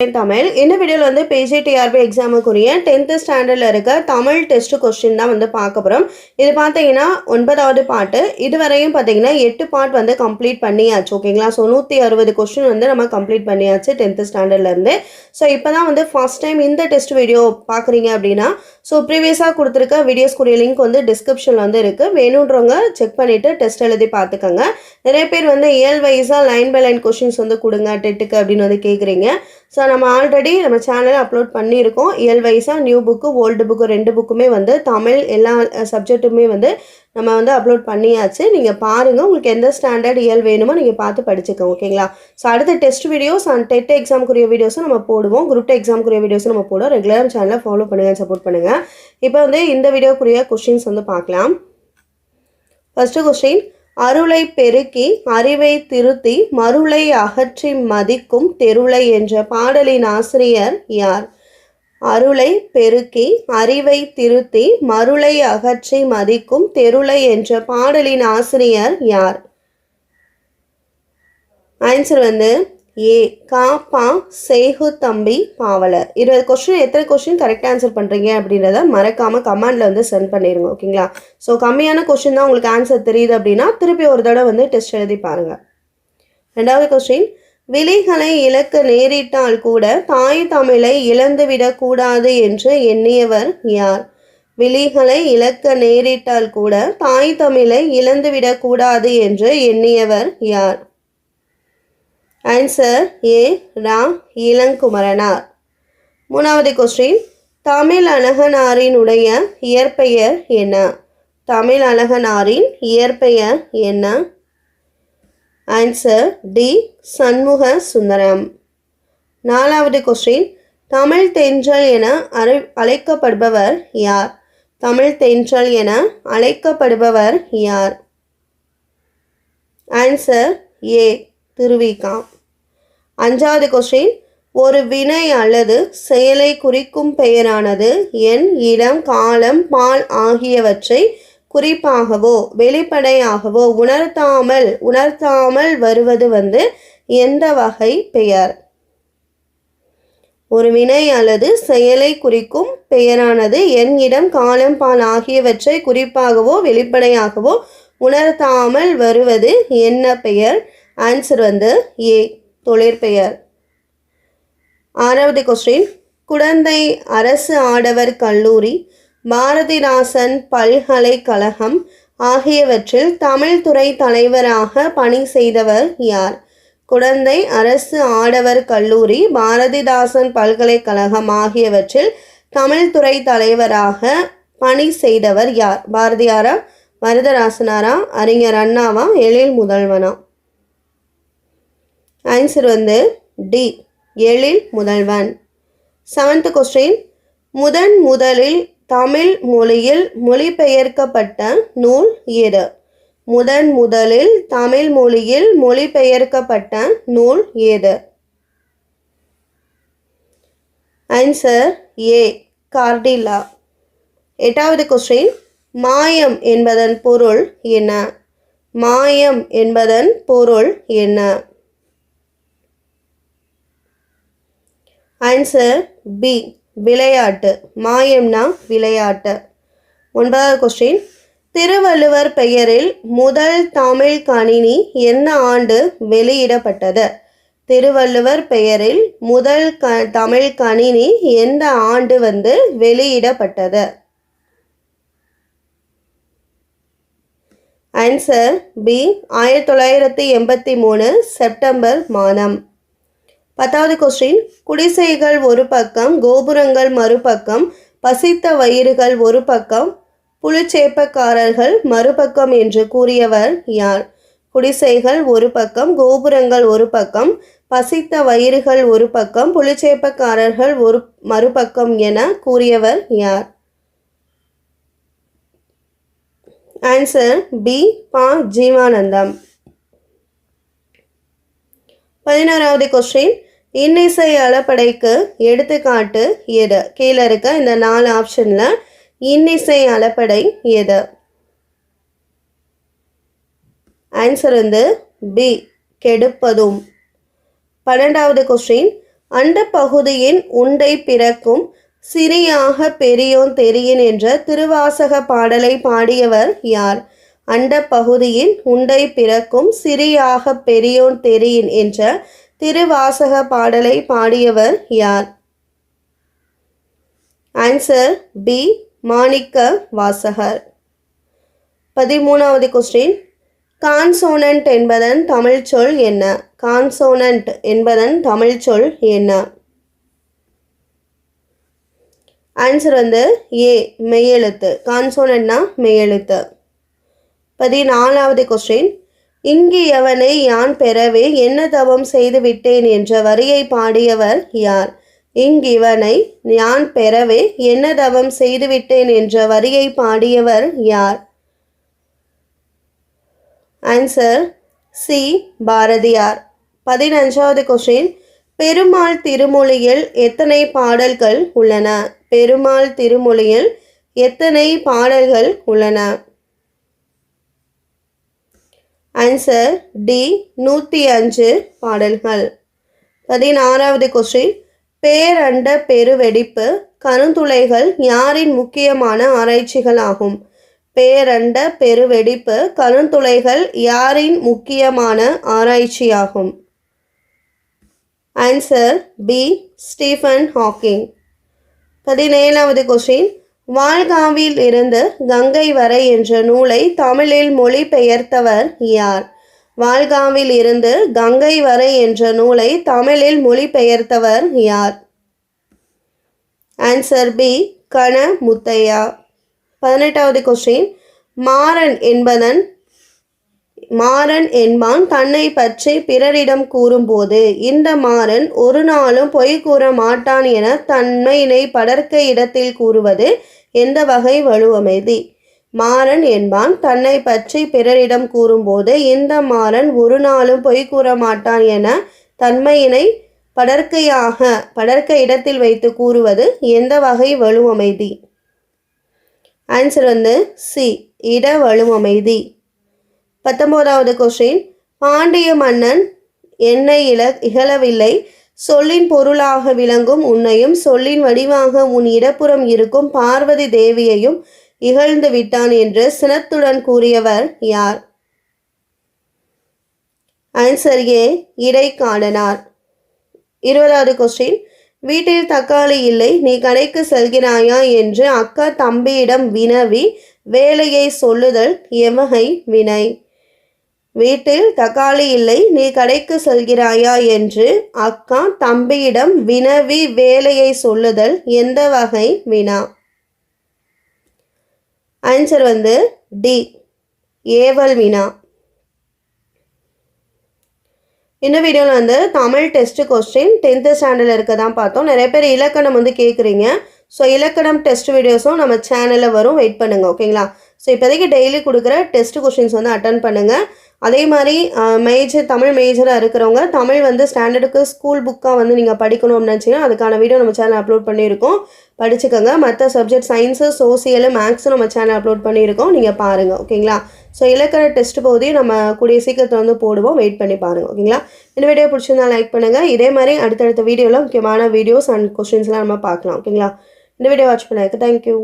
தமிழ் இந்த வீடியோவில் வந்து பிஜிடிஆர்பி எக்ஸாமுக்குரிய டென்த்து ஸ்டாண்டர்டில் இருக்க தமிழ் டெஸ்ட் கொஸ்டின் தான் வந்து பார்க்க போகிறோம் இது பார்த்தீங்கன்னா ஒன்பதாவது பாட்டு இதுவரையும் பார்த்தீங்கன்னா எட்டு பார்ட் வந்து கம்ப்ளீட் பண்ணியாச்சு. ஓகேங்களா ஸோ நூற்றி அறுபது கொஸ்டின் வந்து நம்ம கம்ப்ளீட் பண்ணியாச்சு டென்த்து ஸ்டாண்டர்ட்லேருந்து ஸோ இப்போ தான் வந்து ஃபஸ்ட் டைம் இந்த டெஸ்ட் வீடியோ பார்க்குறீங்க அப்படின்னா ஸோ ப்ரீவியஸாக கொடுத்துருக்க வீடியோஸ்க்குரிய லிங்க் வந்து டிஸ்கிரிப்ஷனில் வந்து இருக்குது வேணுன்றவங்க செக் பண்ணிவிட்டு டெஸ்ட் எழுதி பார்த்துக்கோங்க. நிறைய பேர் வந்து இயல் வைஸாக லைன் பை லைன் கொஷின்ஸ் வந்து கொடுங்க டெட்டுக்கு அப்படின்னு வந்து கேட்குறீங்க ஸோ நம்ம ஆல்ரெடி நம்ம சேனலில் அப்லோட் பண்ணியிருக்கோம். இயல் வைஸாக நியூ புக்கு ஓல்டு புக்கு ரெண்டு புக்குமே வந்து தமிழ் எல்லா சப்ஜெக்ட்டுமே வந்து நம்ம வந்து அப்லோட் பண்ணியாச்சு. நீங்கள் பாருங்கள் உங்களுக்கு எந்த ஸ்டாண்டர்ட் இயல் வேணுமோ நீங்கள் பார்த்து படிச்சுக்கோங்க ஓகேங்களா ஸோ அடுத்த டெஸ்ட் வீடியோஸ் அண்ட் டெட் எக்ஸாமுக்குரிய வீடியோஸும் நம்ம போடுவோம். குரூப் டெ எக்ஸாமுக்குரிய வீடியோஸும் நம்ம போடுவோம். ரெகுலர் சேனலை ஃபாலோ பண்ணுங்கள் சப்போர்ட் பண்ணுங்கள் இப்போ வந்து இந்த வீடியோக்குரிய கொஷின்ஸ் வந்து பார்க்கலாம். ஃபஸ்ட்டு கொஸ்டின் அருளை பெருக்கி அறிவை திருத்தி மருளை அகற்றி மதிக்கும் தெருளை என்ற பாடலின் ஆசிரியர் யார்? அருளை பெருக்கி அறிவை திருத்தி மருளை அகற்றி மதிக்கும் தெருளை என்ற பாடலின் ஆசிரியர் யார்? ஆன்சர் வந்து ஏ காப்பா சேகு தம்பி பாவலர். இருபது கொஸ்டின் எத்தனை கொஸ்டின் கரெக்டாக ஆன்சர் பண்ணுறீங்க அப்படின்றத மறக்காமல் கமெண்டில் வந்து சென்ட் பண்ணிடுங்க ஓகேங்களா ஸோ கம்மியான கொஸ்டின் தான் உங்களுக்கு ஆன்சர் தெரியுது அப்படின்னா திருப்பி ஒரு தடவை வந்து டெஸ்ட் எழுதி பாருங்கள் ரெண்டாவது கொஸ்டின் விலைகளை இழக்க நேரிட்டால் கூட தாய் தமிழை இழந்துவிடக்கூடாது என்று எண்ணியவர் யார்? விழிகளை இழக்க நேரிட்டால் கூட தாய் தமிழை இழந்துவிடக்கூடாது என்று எண்ணியவர் யார்? ஆன்சர் ஏ ரா இளங்குமரனார் மூணாவது கொஸ்டின் தமிழ் அழகனாரினுடைய இயற்பெயர் என்ன? தமிழ் அழகனாரின் இயற்பெயர் என்ன? Answer D Shanmuga Sundaram. நாலாவது கொஸ்டின் தமிழ் தென்றல் என அழை அழைக்கப்படுபவர் யார்? தமிழ் தென்றல் என அழைக்கப்படுபவர் யார்? ஆன்சர் ஏ திருவிகா அஞ்சாவது கொஸ்டின் ஒரு வினை அல்லது செயலை குறிக்கும் பெயரானது எண் இடம் காலம் பால் ஆகியவற்றை குறிப்பாகவோ வெளிப்படையாகவோ உணர்த்தாமல் உணர்த்தாமல் வருவது வந்து எந்த வகை பெயர்? ஒரு வினை அல்லது செயலை குறிக்கும் பெயரானது எண் இடம் காலம் பால் ஆகியவற்றை குறிப்பாகவோ வெளிப்படையாகவோ உணர்த்தாமல் வருவது என்ன பெயர்? ஆன்சர் வந்து ஏ தொழிற்பெயர் ஆறாவது கொஸ்டின் குடந்தை அரசு ஆடவர் கல்லூரி பாரதிதாசன் பல்கலைக்கழகம் ஆகியவற்றில் தமிழ் துறை தலைவராக பணி செய்தவர் யார்? குடந்தை அரசு ஆடவர் கல்லூரி பாரதிதாசன் பல்கலைக்கழகம் ஆகியவற்றில் தமிழ் துறை தலைவராக பணி செய்தவர் யார்? பாரதியாரா வரதராசனாரா அறிஞர் அண்ணாவா எழில் முதல்வனா? ஆன்சர் வந்து D Ezhil Muthalvan. Seventh question முதன் முதலில் தமிழ் மொழியில் மொழிபெயர்க்கப்பட்ட நூல் எது? முதன் முதலில் தமிழ் மொழியில் மொழிபெயர்க்கப்பட்ட நூல் எது? ஆன்சர் ஏ கார்டிலா எட்டாவது கொஸ்டின் மாயம் என்பதன் பொருள் என்ன? மாயம் என்பதன் பொருள் என்ன? ஆன்சர் பி விளையாட்டு. மாயம்னா விளையாட்டு. ஒன்பதாவது கொஸ்டின் திருவள்ளுவர் பெயரில் முதல் தமிழ் கணினி என்ன ஆண்டு வெளியிடப்பட்டது? திருவள்ளுவர் பெயரில் முதல் க தமிழ் கணினி எந்த ஆண்டு வந்து வெளியிடப்பட்டது? ஆன்சர் பி ஆயிரத்தி தொள்ளாயிரத்தி எண்பத்தி மூணு செப்டம்பர் மாதம். பத்தாவது கொஸ்டின் குடிசைகள் ஒரு பக்கம் கோபுரங்கள் மறுபக்கம் பசித்த வயிறுகள் ஒரு பக்கம் புலிச்சேப்பக்காரர்கள் மறுபக்கம் என்று கூறியவர் யார்? குடிசைகள் ஒரு பக்கம் கோபுரங்கள் ஒரு பக்கம் பசித்த வயிறுகள் ஒரு பக்கம் புலிச்சேப்பக்காரர்கள் ஒரு மறுபக்கம் என கூறியவர் யார்? ஆன்சர் பி பா. ஜீவானந்தம். பதினோராவது கொஸ்டின் இன்னிசை அளப்படைக்கு எடுத்துக்காட்டு எது? கீழே இருக்க இந்த நாலு ஆப்ஷனில் இன்னிசை அளப்படை எது? ஆன்சர் வந்து பி கெடுப்பதும். பன்னெண்டாவது கொஸ்டின் அண்டப்பகுதியின் உண்டை பிறக்கும் சிறியாக பெரியோன் தெரியின் என்ற திருவாசக பாடலை பாடியவர் யார்? அந்த பகுதியின் உண்டை பிறக்கும் சிறியாக பெரியோன் தெரியின் என்ற திருவாசக பாடலை பாடியவர் யார்? Answer B Manikka Vasagar. பதிமூணாவது கொஸ்டின் கான்சோனன்ட் என்பதன் தமிழ் சொல் என்ன? கான்சோனன்ட் என்பதன் தமிழ் சொல் என்ன? ஆன்சர் வந்து ஏ மெய்யெழுத்து. கான்சோனன்ட்னா மெய்யெழுத்து. பதினாலாவது கொஸ்டின் இங்கு எவனை யான் பெறவே என்ன தவம் செய்து விட்டேன் என்ற வரியை பாடியவர் யார்? இங்கிவனை யான் பெறவே என்ன தவம் செய்துவிட்டேன் என்ற வரியை பாடியவர் யார்? Answer C Bharathiyar. பதினஞ்சாவது கொஸ்டின் பெருமாள் திருமொழியில் எத்தனை பாடல்கள் உள்ளன? பெருமாள் திருமொழியில் எத்தனை பாடல்கள் உள்ளன? ஆன்சர் டி நூற்றி அஞ்சு பாடல்கள். பதினாறாவது கொஸ்டின் பேரண்ட பெருவெடிப்பு கருந்துளைகள் யாரின் முக்கியமான ஆராய்ச்சிகள் ஆகும் பேரண்ட பெருவெடிப்பு கருந்துளைகள் யாரின் முக்கியமான ஆராய்ச்சியாகும்? ஆன்சர் பி ஸ்டீஃபன் ஹாக்கிங் பதினேழாவது கொஸ்டின் வாழ்காவில் இருந்து கங்கை வரை என்ற நூலை தமிழில் மொழிபெயர்த்தவர் யார்? வாழ்காவில் இருந்து கங்கை வரை என்ற நூலை தமிழில் மொழிபெயர்த்தவர் யார்? ஆன்சர் பி கண முத்தையா பதினெட்டாவது கொஸ்டின் மாறன் என்பதன் மாறன் என்பான் தன்னை பற்றி பிறரிடம் கூறும்போது இந்த மாறன் ஒரு நாளும் பொய் கூற மாட்டான் என தன்மையினை படர்க்க இடத்தில் கூறுவது எந்த வகை வலுவமைதி? மாறன் என்பான் தன்னை பற்றி பிறரிடம் கூறும்போது இந்த மாறன் ஒரு நாளும் பொய் கூற மாட்டான் என தன்மையினை படர்க்கையாக படர்க்க இடத்தில் வைத்து கூறுவது எந்த வகை வலுவமைதி? ஆன்சர் வந்து சி இட வலுவமைதி. பத்தொம்போதாவது கொஸ்டின் பாண்டிய மன்னன் என்னை இல இகழவில்லை. சொல்லின் பொருளாக விளங்கும் உன்னையும் சொல்லின் வடிவாக உன் இடப்புறம் இருக்கும் பார்வதி தேவியையும் இகழ்ந்து விட்டான் என்று சினத்துடன் கூறியவர் யார்? ஆன்சர் ஏ இடைக்காடனார் இருபதாவது கொஸ்டின் வீட்டில் தக்காளி இல்லை நீ கடைக்கு செல்கிறாயா? என்று அக்கா தம்பியிடம் வினவி வேலையை சொல்லுதல் எமகை வினை. வீட்டில் தக்காளி இல்லை நீ கடைக்கு செல்கிறாயா? என்று அக்கா தம்பியிடம் வினவி வேலையை சொல்லுதல் எந்த வகை? வினா. ஆன்சர் வந்து டி. ஏவல் வினா. இந்த வீடியோவில் வந்து தமிழ் டெஸ்ட் கொஸ்டின் டென்த்து ஸ்டாண்டர்டில் இருக்க தான் பார்த்தோம். நிறைய பேர் இலக்கணம் வந்து கேட்குறீங்க ஸோ இலக்கணம் டெஸ்ட் வீடியோஸும் நம்ம சேனலில் வரும். வெயிட் பண்ணுங்கள் ஓகேங்களா ஸோ இப்போதைக்கு டெய்லி கொடுக்குற டெஸ்ட் கொஷின்ஸ் வந்து அட்டன் பண்ணுங்கள் அதே மாதிரி மேஜர் தமிழ் மேஜராக இருக்கிறவங்க தமிழ் வந்து ஸ்டாண்டர்டுக்கு ஸ்கூல் புக்காக வந்து நீங்கள் படிக்கணும் அப்படின்னு நினச்சிங்கன்னா அதுக்கான வீடியோ நம்ம சேனல் அப்லோட் பண்ணியிருக்கோம். படிச்சுக்கோங்க. மற்ற சப்ஜெக்ட் சயின்ஸு சோசியலு மேக்ஸும் நம்ம சேனல் அப்லோட் பண்ணியிருக்கோம். நீங்கள் பாருங்கள் ஓகேங்களா? ஸோ இலக்கண டெஸ்ட் பகுதியும் நம்ம கூடிய சீக்கிரத்தில் வந்து போடுவோம். வெயிட் பண்ணி பாருங்கள் ஓகேங்களா? இந்த வீடியோ பிடிச்சிருந்தா லைக் பண்ணுங்கள் இதே மாதிரி அடுத்தடுத்த வீடியோவில் முக்கியமான வீடியோஸ் அண்ட் கொஸ்டின்ஸ்லாம் நம்ம பார்க்கலாம். ஓகேங்களா? இந்த வீடியோ வாட்ச் பண்ணதுக்கு தேங்க்யூ